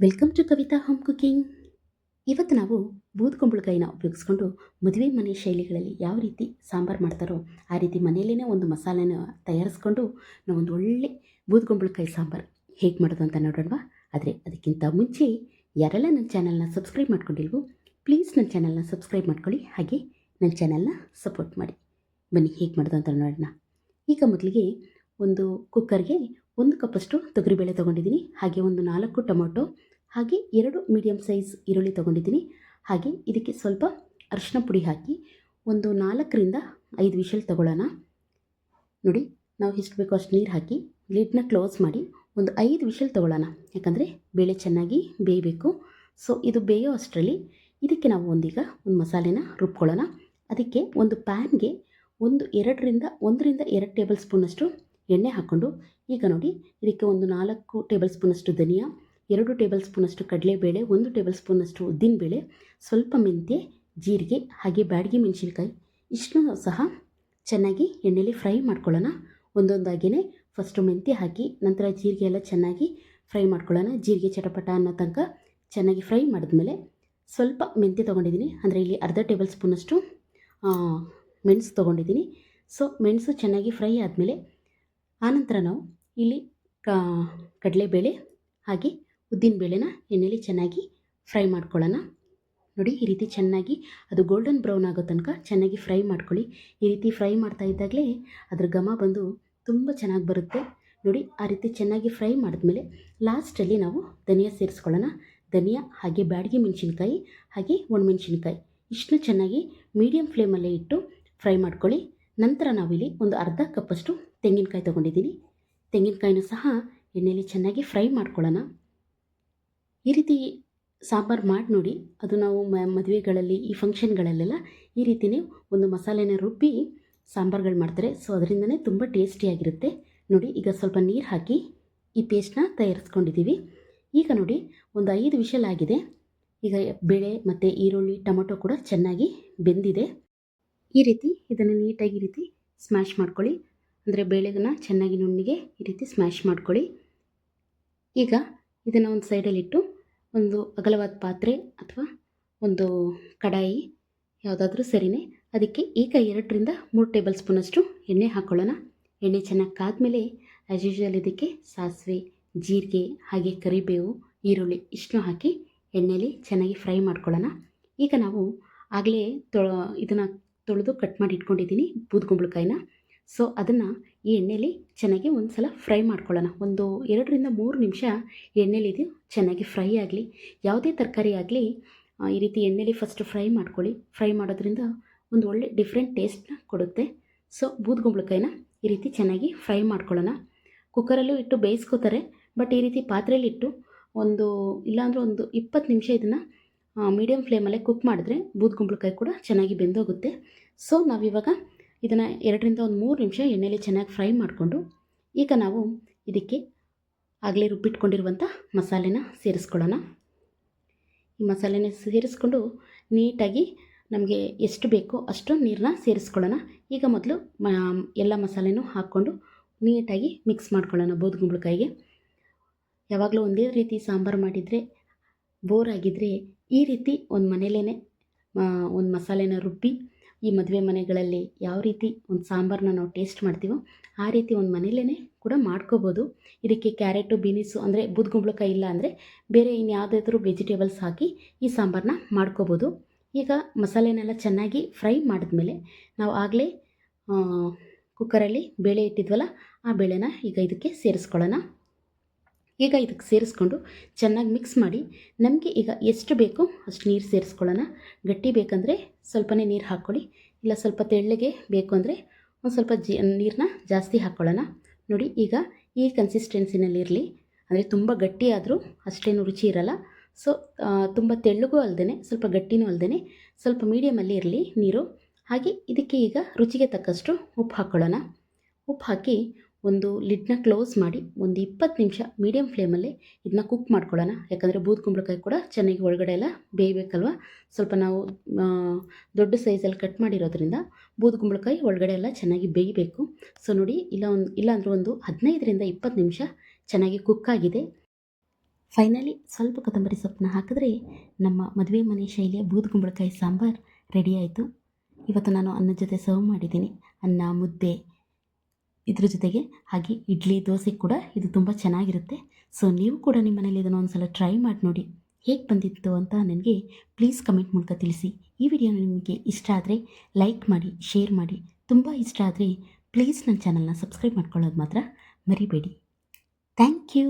Welcome to Kavitha home cooking ಇವತ್ತು ನಾವು ಬೂದ್ಕುಂಬಳಕಾಯಿನ ಉಪಯೋಗಿಸ್ಕೊಂಡು ಮದುವೆ ಮನೆ ಶೈಲಿಗಳಲ್ಲಿ ಯಾವ ರೀತಿ ಸಾಂಬಾರು ಮಾಡ್ತಾರೋ ಆ ರೀತಿ ಮನೆಯಲ್ಲೇ ಒಂದು ಮಸಾಲೆನ ತಯಾರಿಸ್ಕೊಂಡು ನಾವೊಂದು ಒಳ್ಳೆ ಬೂದ್ಕುಂಬಳಕಾಯಿ ಸಾಂಬಾರು ಹೇಗೆ ಮಾಡೋದು ಅಂತ ನೋಡೋಣವಾ? ಆದರೆ ಅದಕ್ಕಿಂತ ಮುಂಚೆ ಯಾರೆಲ್ಲ ನನ್ನ ಚಾನಲ್ನ ಸಬ್ಸ್ಕ್ರೈಬ್ ಮಾಡ್ಕೊಂಡಿಲ್ವೋ, ಪ್ಲೀಸ್ ನನ್ನ ಚಾನಲ್ನ ಸಬ್ಸ್ಕ್ರೈಬ್ ಮಾಡ್ಕೊಳ್ಳಿ, ಹಾಗೆ ನನ್ನ ಚಾನಲ್ನ ಸಪೋರ್ಟ್ ಮಾಡಿ. ಬನ್ನಿ, ಹೇಗೆ ಮಾಡೋದು ಅಂತ ನೋಡೋಣ. ಈಗ ಮೊದಲಿಗೆ ಒಂದು ಕುಕ್ಕರ್ಗೆ ಒಂದು ಕಪ್ಪಷ್ಟು ತೊಗರಿಬೇಳೆ ತೊಗೊಂಡಿದ್ದೀನಿ. ಹಾಗೆ ಒಂದು ನಾಲ್ಕು ಟೊಮೊಟೊ ಹಾಗೆ ಎರಡು ಮೀಡಿಯಮ್ ಸೈಜ್ ಈರುಳ್ಳಿ ತೊಗೊಂಡಿದ್ದೀನಿ. ಹಾಗೆ ಇದಕ್ಕೆ ಸ್ವಲ್ಪ ಅರಿಶಿನ ಪುಡಿ ಹಾಕಿ ಒಂದು ನಾಲ್ಕರಿಂದ ಐದು ವಿಷಲ್ ತೊಗೊಳ್ಳೋಣ. ನೋಡಿ, ನಾವು ಎಷ್ಟು ಬೇಕೋ ಅಷ್ಟು ನೀರು ಹಾಕಿ ಲಿಡ್ನ ಕ್ಲೋಸ್ ಮಾಡಿ ಒಂದು ಐದು ವಿಷಲ್ ತೊಗೊಳ್ಳೋಣ. ಯಾಕಂದರೆ ಬೇಳೆ ಚೆನ್ನಾಗಿ ಬೇಯಬೇಕು. ಸೊ ಇದು ಬೇಯೋ ಅಷ್ಟರಲ್ಲಿ ಇದಕ್ಕೆ ನಾವು ಒಂದೀಗ ಒಂದು ಮಸಾಲೆನ ರುಬ್ಕೊಳ್ಳೋಣ. ಅದಕ್ಕೆ ಒಂದು ಪ್ಯಾನ್ಗೆ ಒಂದು ಎರಡರಿಂದ ಒಂದರಿಂದ ಎರಡು ಟೇಬಲ್ ಸ್ಪೂನಷ್ಟು ಎಣ್ಣೆ ಹಾಕ್ಕೊಂಡು, ಈಗ ನೋಡಿ, ಇದಕ್ಕೆ ಒಂದು ನಾಲ್ಕು ಟೇಬಲ್ ಸ್ಪೂನಷ್ಟು ಧನಿಯಾ ಎರಡು ಟೇಬಲ್ ಸ್ಪೂನಷ್ಟು ಕಡಲೆಬೇಳೆ, ಒಂದು ಟೇಬಲ್ ಸ್ಪೂನಷ್ಟು ಉದ್ದಿನಬೇಳೆ, ಸ್ವಲ್ಪ ಮೆಂತ್ಯ, ಜೀರಿಗೆ, ಹಾಗೆ ಬ್ಯಾಡಿಗೆ ಮೆಣಸಿನ್ಕಾಯಿ. ಇಷ್ಟನ್ನು ಸಹ ಚೆನ್ನಾಗಿ ಎಣ್ಣೆಲಿ ಫ್ರೈ ಮಾಡ್ಕೊಳ್ಳೋಣ. ಒಂದೊಂದಾಗಿಯೇ ಫಸ್ಟು ಮೆಂತ್ಯ ಹಾಕಿ, ನಂತರ ಜೀರಿಗೆ ಎಲ್ಲ ಚೆನ್ನಾಗಿ ಫ್ರೈ ಮಾಡ್ಕೊಳ್ಳೋಣ. ಜೀರಿಗೆ ಚಟಪಟ ಅನ್ನೋ ತನಕ ಚೆನ್ನಾಗಿ ಫ್ರೈ ಮಾಡಿದ್ಮೇಲೆ ಸ್ವಲ್ಪ ಮೆಂತ್ಯ ತೊಗೊಂಡಿದ್ದೀನಿ. ಅಂದರೆ ಇಲ್ಲಿ ಅರ್ಧ ಟೇಬಲ್ ಸ್ಪೂನಷ್ಟು ಮೆಣಸು ತೊಗೊಂಡಿದ್ದೀನಿ. ಸೊ ಮೆಣಸು ಚೆನ್ನಾಗಿ ಫ್ರೈ ಆದಮೇಲೆ ಆನಂತರ ನಾವು ಇಲ್ಲಿ ಕಡಲೆಬೇಳೆ ಹಾಗೆ ಉದ್ದಿನಬೇಳೆನ ಎಣ್ಣೆಲಿ ಚೆನ್ನಾಗಿ ಫ್ರೈ ಮಾಡ್ಕೊಳ್ಳೋಣ. ನೋಡಿ, ಈ ರೀತಿ ಚೆನ್ನಾಗಿ ಅದು ಗೋಲ್ಡನ್ ಬ್ರೌನ್ ಆಗೋ ತನಕ ಚೆನ್ನಾಗಿ ಫ್ರೈ ಮಾಡ್ಕೊಳ್ಳಿ. ಈ ರೀತಿ ಫ್ರೈ ಮಾಡ್ತಾ ಇದ್ದಾಗಲೇ ಅದ್ರ ಘಮ ಬಂದು ತುಂಬ ಚೆನ್ನಾಗಿ ಬರುತ್ತೆ. ನೋಡಿ, ಆ ರೀತಿ ಚೆನ್ನಾಗಿ ಫ್ರೈ ಮಾಡಿದ್ಮೇಲೆ ಲಾಸ್ಟಲ್ಲಿ ನಾವು ಧನಿಯಾ ಸೇರಿಸ್ಕೊಳ್ಳೋಣ. ಧನಿಯಾ ಹಾಗೆ ಬ್ಯಾಡಗಿ ಮೆಣಸಿನ್ಕಾಯಿ ಹಾಗೆ ಒಣಮೆಣಸಿನ್ಕಾಯಿ ಇಷ್ಟನ್ನು ಚೆನ್ನಾಗಿ ಮೀಡಿಯಮ್ ಫ್ಲೇಮಲ್ಲೇ ಇಟ್ಟು ಫ್ರೈ ಮಾಡ್ಕೊಳ್ಳಿ. ನಂತರ ನಾವಿಲ್ಲಿ ಒಂದು ಅರ್ಧ ಕಪ್ಪಷ್ಟು ತೆಂಗಿನಕಾಯಿ ತೊಗೊಂಡಿದ್ದೀನಿ. ತೆಂಗಿನಕಾಯಿನೂ ಸಹ ಎಣ್ಣೆಯಲ್ಲಿ ಚೆನ್ನಾಗಿ ಫ್ರೈ ಮಾಡ್ಕೊಳ್ಳೋಣ. ಈ ರೀತಿ ಸಾಂಬಾರು ಮಾಡಿ ನೋಡಿ. ಅದು ನಾವು ಮದುವೆಗಳಲ್ಲಿ ಈ ಫಂಕ್ಷನ್ಗಳಲ್ಲೆಲ್ಲ ಈ ರೀತಿಯೇ ಒಂದು ಮಸಾಲೆನ ರುಬ್ಬಿ ಸಾಂಬಾರುಗಳು ಮಾಡ್ತಾರೆ. ಸೊ ಅದರಿಂದನೇ ತುಂಬ ಟೇಸ್ಟಿಯಾಗಿರುತ್ತೆ ನೋಡಿ, ಈಗ ಸ್ವಲ್ಪ ನೀರು ಹಾಕಿ ಈ ಪೇಸ್ಟ್ನ ತಯಾರಿಸ್ಕೊಂಡಿದ್ದೀವಿ. ಈಗ ನೋಡಿ, ಒಂದು ಐದು ವಿಷಲ್ ಆಗಿದೆ. ಈಗ ಬೇಳೆ ಮತ್ತು ಈರುಳ್ಳಿ, ಟೊಮೊಟೊ ಕೂಡ ಚೆನ್ನಾಗಿ ಬೆಂದಿದೆ. ಈ ರೀತಿ ಇದನ್ನು ನೀಟಾಗಿ ಈ ರೀತಿ ಸ್ಮ್ಯಾಶ್ ಮಾಡ್ಕೊಳ್ಳಿ. ಅಂದರೆ ಬೇಳೆಗನ್ನ ಚೆನ್ನಾಗಿ ನುಣ್ಣಿಗೆ ಈ ರೀತಿ ಸ್ಮ್ಯಾಶ್ ಮಾಡ್ಕೊಳ್ಳಿ. ಈಗ ಇದನ್ನು ಒಂದು ಸೈಡಲ್ಲಿಟ್ಟು ಒಂದು ಅಗಲವಾದ ಪಾತ್ರೆ ಅಥವಾ ಒಂದು ಕಡಾಯಿ ಯಾವುದಾದ್ರೂ ಸರಿನೇ. ಅದಕ್ಕೆ ಈಗ ಎರಡರಿಂದ ಮೂರು ಟೇಬಲ್ ಸ್ಪೂನಷ್ಟು ಎಣ್ಣೆ ಹಾಕ್ಕೊಳ್ಳೋಣ ಎಣ್ಣೆ ಚೆನ್ನಾಗಿ ಕಾದ್ಮೇಲೆ ಆ್ಯಸ್ ಯೂಶ್ವಲ್ ಇದಕ್ಕೆ ಸಾಸಿವೆ, ಜೀರಿಗೆ ಹಾಗೆ ಕರಿಬೇವು, ಈರುಳ್ಳಿ ಇಷ್ಟನ್ನು ಹಾಕಿ ಎಣ್ಣೆಯಲ್ಲಿ ಚೆನ್ನಾಗಿ ಫ್ರೈ ಮಾಡ್ಕೊಳ್ಳೋಣ. ಈಗ ನಾವು ಆಗಲೇ ತೊಳ ಇದನ್ನು ತೊಳೆದು ಕಟ್ ಮಾಡಿ ಇಟ್ಕೊಂಡಿದ್ದೀನಿ ಬೂದ್ಗುಂಬಳಕಾಯಿನ ಸೊ ಅದನ್ನು ಈ ಎಣ್ಣೆಲಿ ಚೆನ್ನಾಗಿ ಒಂದು ಸಲ ಫ್ರೈ ಮಾಡ್ಕೊಳ್ಳೋಣ. ಒಂದು ಎರಡರಿಂದ ಮೂರು ನಿಮಿಷ ಎಣ್ಣೆಲಿ ಇದು ಚೆನ್ನಾಗಿ ಫ್ರೈ ಆಗಲಿ. ಯಾವುದೇ ತರಕಾರಿ ಆಗಲಿ ಈ ರೀತಿ ಎಣ್ಣೆಲಿ ಫಸ್ಟ್ ಫ್ರೈ ಮಾಡ್ಕೊಳ್ಳಿ. ಫ್ರೈ ಮಾಡೋದ್ರಿಂದ ಒಂದು ಒಳ್ಳೆ ಡಿಫ್ರೆಂಟ್ ಟೇಸ್ಟ್ನ ಕೊಡುತ್ತೆ. ಸೊ ಬೂದ್ಗುಂಬಳಕಾಯಿನ ಈ ರೀತಿ ಚೆನ್ನಾಗಿ ಫ್ರೈ ಮಾಡ್ಕೊಳ್ಳೋಣ. ಕುಕ್ಕರಲ್ಲೂ ಇಟ್ಟು ಬೇಯಿಸ್ಕೋತಾರೆ ಬಟ್ ಈ ರೀತಿ ಪಾತ್ರೆಯಲ್ಲಿ ಇಟ್ಟು ಒಂದು, ಇಲ್ಲಾಂದರೆ ಒಂದು ಇಪ್ಪತ್ತು ನಿಮಿಷ ಇದನ್ನು ಮೀಡಿಯಮ್ ಫ್ಲೇಮಲ್ಲೇ ಕುಕ್ ಮಾಡಿದ್ರೆ ಬೂದ್ಗುಂಬಳಕಾಯಿ ಕೂಡ ಚೆನ್ನಾಗಿ ಬೆಂದೋಗುತ್ತೆ. ಸೊ ನಾವಿವಾಗ ಇದನ್ನು ಎರಡರಿಂದ ಒಂದು ಮೂರು ನಿಮಿಷ ಎಣ್ಣೆಲಿ ಚೆನ್ನಾಗಿ ಫ್ರೈ ಮಾಡಿಕೊಂಡು ಈಗ ನಾವು ಇದಕ್ಕೆ ಆಗಲೇ ರುಬ್ಬಿಟ್ಕೊಂಡಿರುವಂಥ ಮಸಾಲೆನ ಸೇರಿಸ್ಕೊಳ್ಳೋಣ. ಈ ಮಸಾಲೆನ ಸೇರಿಸ್ಕೊಂಡು ನೀಟಾಗಿ ನಮಗೆ ಎಷ್ಟು ಬೇಕೋ ಅಷ್ಟು ನೀರನ್ನ ಸೇರಿಸ್ಕೊಳ್ಳೋಣ. ಈಗ ಮೊದಲು ಮ, ಎಲ್ಲ ಮಸಾಲೆನೂ ಹಾಕ್ಕೊಂಡು ನೀಟಾಗಿ ಮಿಕ್ಸ್ ಮಾಡ್ಕೊಳ್ಳೋಣ ಬೋದ್ಗುಂಬಳಕಾಯಿಗೆ ಯಾವಾಗಲೂ ಒಂದೇ ರೀತಿ ಸಾಂಬಾರು ಮಾಡಿದರೆ, ಬೋರ್ ಆಗಿದ್ದರೆ ಈ ರೀತಿ ಒಂದು ಮನೇಲೇ ಒಂದು ಮಸಾಲೆನ ರುಬ್ಬಿ ಈ ಮದುವೆ ಮನೆಗಳಲ್ಲಿ ಯಾವ ರೀತಿ ಒಂದು ಸಾಂಬಾರನ್ನ ನಾವು ಟೇಸ್ಟ್ ಮಾಡ್ತೀವೋ ಆ ರೀತಿ ಒಂದು ಮನೇಲೇ ಕೂಡ ಮಾಡ್ಕೋಬೋದು. ಇದಕ್ಕೆ ಕ್ಯಾರೆಟು, ಬೀನಿಸು ಅಂದರೆ ಬೂದ್ಗುಂಬಳಕಾಯಿ ಇಲ್ಲ ಅಂದರೆ ಬೇರೆ ಇನ್ಯಾವುದಾದ್ರೂ ವೆಜಿಟೇಬಲ್ಸ್ ಹಾಕಿ ಈ ಸಾಂಬಾರನ್ನ ಮಾಡ್ಕೋಬೋದು. ಈಗ ಮಸಾಲೆನೆಲ್ಲ ಚೆನ್ನಾಗಿ ಫ್ರೈ ಮಾಡಿದ್ಮೇಲೆ ನಾವು ಆಗಲೇ ಕುಕ್ಕರಲ್ಲಿ ಬೇಳೆ ಇಟ್ಟಿದ್ವಲ್ಲ, ಆ ಬೇಳೆನ ಈಗ ಇದಕ್ಕೆ ಸೇರಿಸ್ಕೊಳ್ಳೋಣ. ಈಗ ಇದಕ್ಕೆ ಸೇರಿಸ್ಕೊಂಡು ಚೆನ್ನಾಗಿ ಮಿಕ್ಸ್ ಮಾಡಿ, ನಮಗೆ ಈಗ ಎಷ್ಟು ಬೇಕೋ ಅಷ್ಟು ನೀರು ಸೇರಿಸ್ಕೊಳ್ಳೋಣ. ಗಟ್ಟಿ ಬೇಕಂದರೆ ಸ್ವಲ್ಪನೇ ನೀರು ಹಾಕ್ಕೊಳ್ಳಿ. ಇಲ್ಲ ಸ್ವಲ್ಪ ತೆಳ್ಳಗೆ ಬೇಕು ಅಂದರೆ ಒಂದು ಸ್ವಲ್ಪ ಜಿ ನೀರನ್ನ ಜಾಸ್ತಿ ಹಾಕ್ಕೊಳ್ಳೋಣ. ನೋಡಿ ಈಗ ಈ ಕನ್ಸಿಸ್ಟೆನ್ಸಿನಲ್ಲಿರಲಿ ಅಂದರೆ ತುಂಬ ಗಟ್ಟಿಯಾದರೂ ಅಷ್ಟೇನು ರುಚಿ ಇರಲ್ಲ. ಸೊ ತುಂಬ ತೆಳ್ಳಗೂ ಅಲ್ಲದೆ ಸ್ವಲ್ಪ ಗಟ್ಟಿನೂ ಅಲ್ಲದೆ ಸ್ವಲ್ಪ ಮೀಡಿಯಮಲ್ಲಿ ಇರಲಿ ನೀರು. ಹಾಗೆ ಇದಕ್ಕೆ ಈಗ ರುಚಿಗೆ ತಕ್ಕಷ್ಟು ಉಪ್ಪು ಹಾಕ್ಕೊಳ್ಳೋಣ. ಉಪ್ಪು ಹಾಕಿ ಒಂದು ಲಿಡ್ನ ಕ್ಲೋಸ್ ಮಾಡಿ ಒಂದು ಇಪ್ಪತ್ತು ನಿಮಿಷ ಮೀಡಿಯಮ್ ಫ್ಲೇಮಲ್ಲಿ ಇದನ್ನ ಕುಕ್ ಮಾಡ್ಕೊಳ್ಳೋಣ. ಯಾಕಂದರೆ ಬೂದ್ ಕುಂಬಳಕಾಯಿ ಕೂಡ ಚೆನ್ನಾಗಿ ಒಳಗಡೆ ಎಲ್ಲ ಬೇಯಬೇಕಲ್ವ? ಸ್ವಲ್ಪ ನಾವು ದೊಡ್ಡ ಸೈಜಲ್ಲಿ ಕಟ್ ಮಾಡಿರೋದ್ರಿಂದ ಬೂದ್ ಕುಂಬಳಕಾಯಿ ಒಳಗಡೆ ಎಲ್ಲ ಚೆನ್ನಾಗಿ ಬೇಯಬೇಕು. ಸೊ, ನೋಡಿ, ಇಲ್ಲ ಒಂದು ಇಲ್ಲಾಂದರೆ ಒಂದು ಹದಿನೈದರಿಂದ ಇಪ್ಪತ್ತು ನಿಮಿಷ ಚೆನ್ನಾಗಿ ಕುಕ್ ಆಗಿದೆ. ಫೈನಲಿ ಸ್ವಲ್ಪ ಕೊತ್ತಂಬರಿ ಸೊಪ್ಪನ್ನ ಹಾಕಿದ್ರೆ ನಮ್ಮ ಮದುವೆ ಮನೆ ಶೈಲಿಯ ಬೂದುಗುಂಬಳಕಾಯಿ ಸಾಂಬಾರು ರೆಡಿ ಆಯಿತು. ಇವತ್ತು ನಾನು ಅನ್ನದ ಜೊತೆ ಸರ್ವ್ ಮಾಡಿದ್ದೀನಿ. ಅನ್ನ, ಮುದ್ದೆ ಇದ್ರ ಜೊತೆಗೆ ಹಾಗೆ ಇಡ್ಲಿ, ದೋಸೆ ಕೂಡ ಇದು ತುಂಬ ಚೆನ್ನಾಗಿರುತ್ತೆ. ಸೊ ನೀವು ಕೂಡ ನಿಮ್ಮ ಮನೇಲಿ ಇದನ್ನು ಒಂದು ಸಲ ಟ್ರೈ ಮಾಡಿ ನೋಡಿ ಹೇಗೆ ಬಂದಿತ್ತು ಅಂತ ನನಗೆ ಪ್ಲೀಸ್ ಕಮೆಂಟ್ ಮೂಲಕ ತಿಳಿಸಿ. ಈ ವಿಡಿಯೋ ನಿಮಗೆ ಇಷ್ಟ ಆದರೆ ಲೈಕ್ ಮಾಡಿ ಶೇರ್ ಮಾಡಿ. ತುಂಬ ಇಷ್ಟ ಆದರೆ ಪ್ಲೀಸ್ ನನ್ನ ಚಾನಲ್ನ ಸಬ್ಸ್ಕ್ರೈಬ್ ಮಾಡ್ಕೊಳ್ಳೋದು ಮಾತ್ರ ಮರಿಬೇಡಿ. Thank you